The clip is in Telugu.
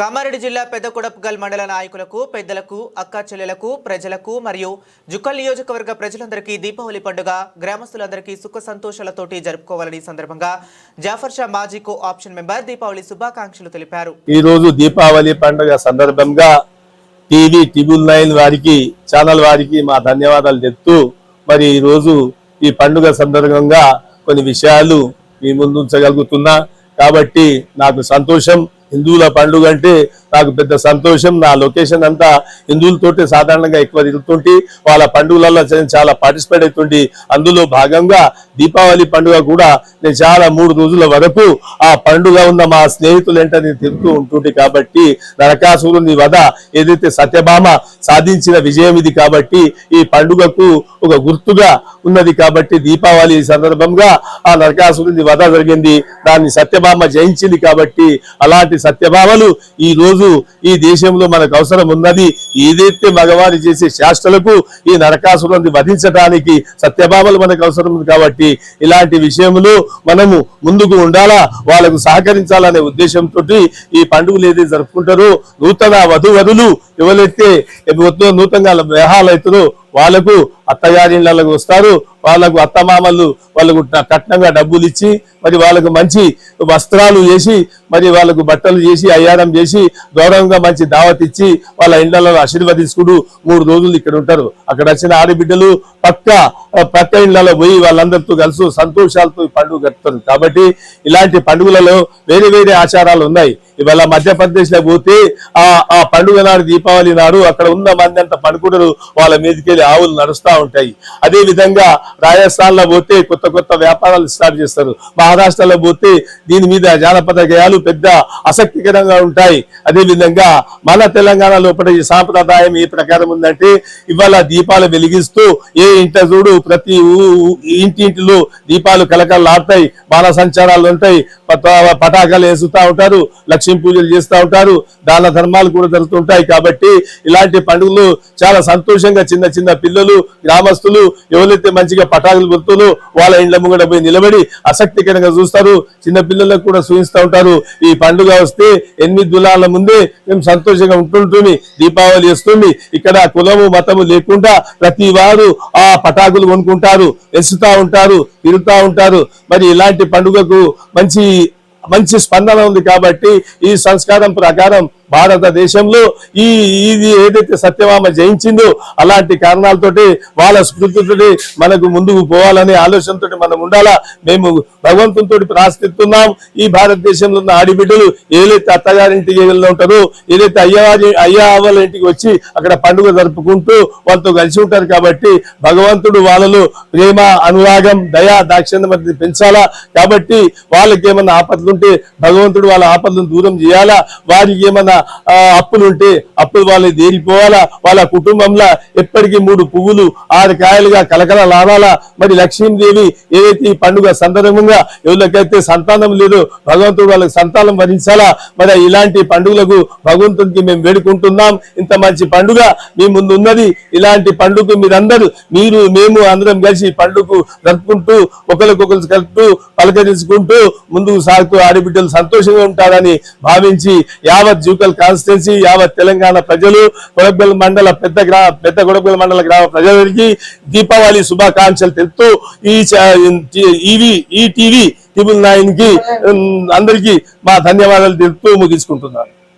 కామారెడ్డి జిల్లా పెద్దకొడప్గల్ మండల నాయకులకు పెద్దలకు అక్క చెల్లెలకు ప్రజలకు మరియు జుక్కల్ నియోజకవర్గ ప్రజలందరికీ దీపావళి పండుగ గ్రామస్తులందరికీ సుఖ సంతోషాలతోటి జరుపుకోవాలని సందర్భంగా జాఫర్ షా మాజీ కో ఆప్షన్ మెంబర్ దీపావళి శుభాకాంక్షలు తెలిపారు. ఈ రోజు దీపావళి పండుగ సందర్భంగా టీవీ టిబుల్ నైన్ వారికి ఛానల్ వారికి మా ధన్యవాదాలు చెప్తూ మరి ఈ రోజు ఈ పండుగ సందర్భంగా కొన్ని విషయాలు మీ ముందుంచగలుగుతున్నా కాబట్టి నాకు సంతోషం. హిందువుల పండుగ అంటే నాకు పెద్ద సంతోషం. నా లొకేషన్ అంతా హిందువులతోటి సాధారణంగా ఎక్కువ తిరుగుతుంటే. వాళ్ళ పండుగలలో చాలా పార్టిసిపేట్ అవుతుంటే. అందులో భాగంగా దీపావళి పండుగ కూడా నేను చాలా మూడు రోజుల వరకు ఆ పండుగ ఉన్న మా స్నేహితులు వెంట నేను తిరుగుతూ ఉంటుంటే కాబట్టి నరకాసురుని వధ ఏదైతే సత్యభామ సాధించిన విజయం ఇది కాబట్టి ఈ పండుగకు ఒక గుర్తుగా ఉన్నది కాబట్టి దీపావళి సందర్భంగా ఆ నరకాసురుని వధ జరిగింది. దాన్ని సత్యభామ జయించింది కాబట్టి అలాంటి సత్యభామలు ఈ రోజు ఈ దేశంలో మనకు అవసరం ఉన్నది ఏదైతే మగవారి చేసే శాస్త్రలకు ఈ నరకాసురుని వధించడానికి సత్యభామలు మనకు అవసరం ఉంది కాబట్టి ఇలాంటి విషయంలో మనము ముందుకు ఉండాలా? వాళ్ళకు సహకరించాలనే ఉద్దేశంతో ఈ పండుగలు ఏదైతే జరుపుకుంటారో నూతన వధువరులు ఎవరైతే నూతన- నూతనంగా వివాహాలు అవుతారో వాళ్ళకు అత్తగారిళ్ళకు వస్తారు. వాళ్ళకు అత్తమామలు వాళ్ళకు కట్నంగా డబ్బులు ఇచ్చి మరి వాళ్ళకు మంచి వస్త్రాలు చేసి మరి వాళ్ళకు బట్టలు చేసి అయ్యారం చేసి గౌరవంగా మంచి దావత్ ఇచ్చి వాళ్ళ ఇండ్లలో ఆశీర్వదించుకుంటూ మూడు రోజులు ఇక్కడ ఉంటారు. అక్కడ వచ్చిన ఆడబిడ్డలు పక్క పక్క ఇండ్లలో పోయి వాళ్ళందరితో కలిసి సంతోషాలతో పండుగ గడుపుతారు కాబట్టి ఇలాంటి పండుగలలో వేరే వేరే ఆచారాలు ఉన్నాయి. ఇవాళ మధ్యప్రదేశ్లో పోతే ఆ ఆ పండుగ నాడు దీపావళి నాడు అక్కడ ఉన్న మంది అంత పండుకుంటారు. వాళ్ళ మీదకెళ్ళి ఆవులు నడుస్తూ ఉంటాయి. అదే విధంగా రాజస్థాన్లో పోతే కొత్త కొత్త వ్యాపారాలు స్టార్ట్ చేస్తారు. మహారాష్ట్రలో పోతే దీని మీద జానపద గేయాలు పెద్ద ఆసక్తికరంగా ఉంటాయి. అదే విధంగా మన తెలంగాణ లోపల ఈ సాంప్రదాయం ఏ ప్రకారం ఉందంటే ఇవాళ దీపాలు వెలిగిస్తూ ఏ ఇంట చూడు ప్రతి ఇంటింటిలో దీపాలు కలకలాడతాయి బాల సంచారాలు ఉంటాయి. పటాకాలు వేసుతా ఉంటారు. లక్ష్మీ పూజలు చేస్తూ ఉంటారు దాన ధర్మాలు కూడా జరుగుతుంటాయి కాబట్టి ఇలాంటి పండుగలు చాలా సంతోషంగా చిన్న చిన్న పిల్లలు గ్రామస్తులు ఎవరైతే మంచిగా పటాకులు గుర్తులు వాళ్ళ ఇండ్ల ముంగడ పోయి నిలబడి ఆసక్తికరంగా చూస్తారు. చిన్న పిల్లలకు కూడా సూచిస్తూ ఉంటారు. ఈ పండుగ వస్తే ఎనిమిది దులాల ముందే మేము సంతోషంగా ఉంటుంటుంది దీపావళి వస్తుంది. ఇక్కడ కులము మతము లేకుండా ప్రతి వారు ఆ పటాకులు కొనుక్కుంటారు ఎసుతా ఉంటారు తిరుగుతూ ఉంటారు. మరి ఇలాంటి పండుగకు మంచి మంచి స్పందన ఉంది కాబట్టి ఈ సంస్కారం ప్రకారం భారతదేశంలో ఈ ఇది ఏదైతే సత్యభామ జయించిందో అలాంటి కారణాలతోటి వాళ్ళ స్మృతితోటి మనకు ముందుకు పోవాలనే ఆలోచనతోటి మనం ఉండాలా? మేము భగవంతునితో ప్రార్థిస్తున్నాం. ఈ భారతదేశంలో ఉన్న ఆడిబిడ్డలు ఏదైతే అత్తగారింటికి వెళ్ళి ఉంటారో ఏదైతే అయ్యవారి అయ్యా వాళ్ళ ఇంటికి వచ్చి అక్కడ పండుగ జరుపుకుంటూ వాళ్ళతో కలిసి ఉంటారు కాబట్టి భగవంతుడు వాళ్ళలో ప్రేమ అనురాగం దయా దాక్షిణ్యం పెంచాలా? కాబట్టి వాళ్ళకి ఏమన్నా ఆపదలు ఉంటే భగవంతుడు వాళ్ళ ఆపదలను దూరం చేయాలా? వారికి ఏమన్నా అప్పులు ఉంటే అప్పులు వాళ్ళు తేలిపోవాలా వాళ్ళ కుటుంబంలో ఎప్పటికీ మూడు పువ్వులు ఆరు కాయలుగా కలకల లాడాలా మరి లక్ష్మీదేవి ఏదైతే ఈ పండుగ సందర్భంగా ఎవరికైతే సంతానం లేదో భగవంతుడు వాళ్ళకి సంతానం వరించాలా? మరి ఇలాంటి పండుగలకు భగవంతునికి మేము వేడుకుంటున్నాం. ఇంత మంచి పండుగ మీ ముందు ఉన్నది. ఇలాంటి పండుగ మీరందరూ మీరు మేము అందరం కలిసి పండుగ జరుపుకుంటూ ఒకరికొకరు కలుపుతూ పలకరించుకుంటూ ముందుకు సాగుతూ ఆడబిడ్డలు సంతోషంగా ఉంటారని భావించి యావత్ జూకల్ కాన్స్టిట్యున్సీ యావత్ తెలంగాణ ప్రజలు కొడబెల్ మండల పెద్ద గ్రామ పెద్ద కొడబెల్ మండల గ్రామ ప్రజలకి దీపావళి శుభాకాంక్షలు తెలుపుతూ ఈ ఈవి ఈ టీవీ ట్రిబుల్ నైన్కి అందరికీ మా ధన్యవాదాలు తెలుపుతూ ముగించుకుంటున్నాను.